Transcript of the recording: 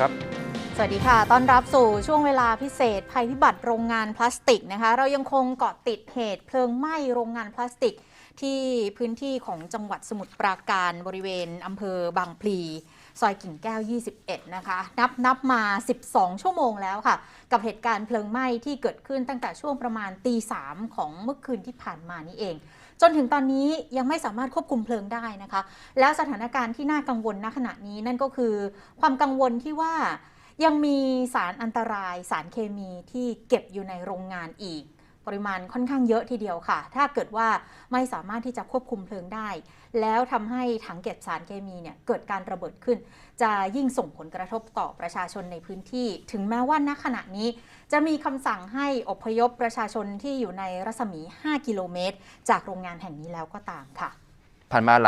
ครับ สวัสดีค่ะ ต้อนรับสู่ช่วงเวลาพิเศษ ภัยพิบัติโรงงานพลาสติกนะคะ เรายังคงเกาะติดเหตุเพลิงไหม้โรงงานพลาสติก ที่พื้นที่ของจังหวัดสมุทรปราการบริเวณอำเภอบางพลี ซอยกิ่งแก้ว 21 นะคะ นับนับมา 12 ชั่วโมงแล้วค่ะ กับเหตุการณ์เพลิงไหม้ที่เกิดขึ้นตั้งแต่ช่วงประมาณตีสามของเมื่อคืนที่ผ่านมานี่เอง จนถึงตอนนี้ยังไม่สามารถควบคุมเพลิงได้นะคะ แล้วสถานการณ์ที่น่ากังวลณขณะนี้นั่นก็คือ ความกังวลที่ว่า ยังมีสารอันตรายสารเคมีที่เก็บอยู่ในโรงงานอีก ปริมาณค่อนข้างเยอะทีเดียวค่ะ ถ้าเกิดว่าไม่สามารถที่จะควบคุมเพลิงได้ แล้วทำให้ถังเก็บสารเคมีเนี่ยเกิดการระเบิดขึ้น จะยิ่งส่งผลกระทบต่อประชาชนในพื้นที่ ถึงแม้ว่าณขณะนี้ จะมีคำสั่งให้อพยพประชาชนที่อยู่ในรัศมี 5 กิโลเมตร จากโรงงานแห่งนี้แล้วก็ตามค่ะผ่านมา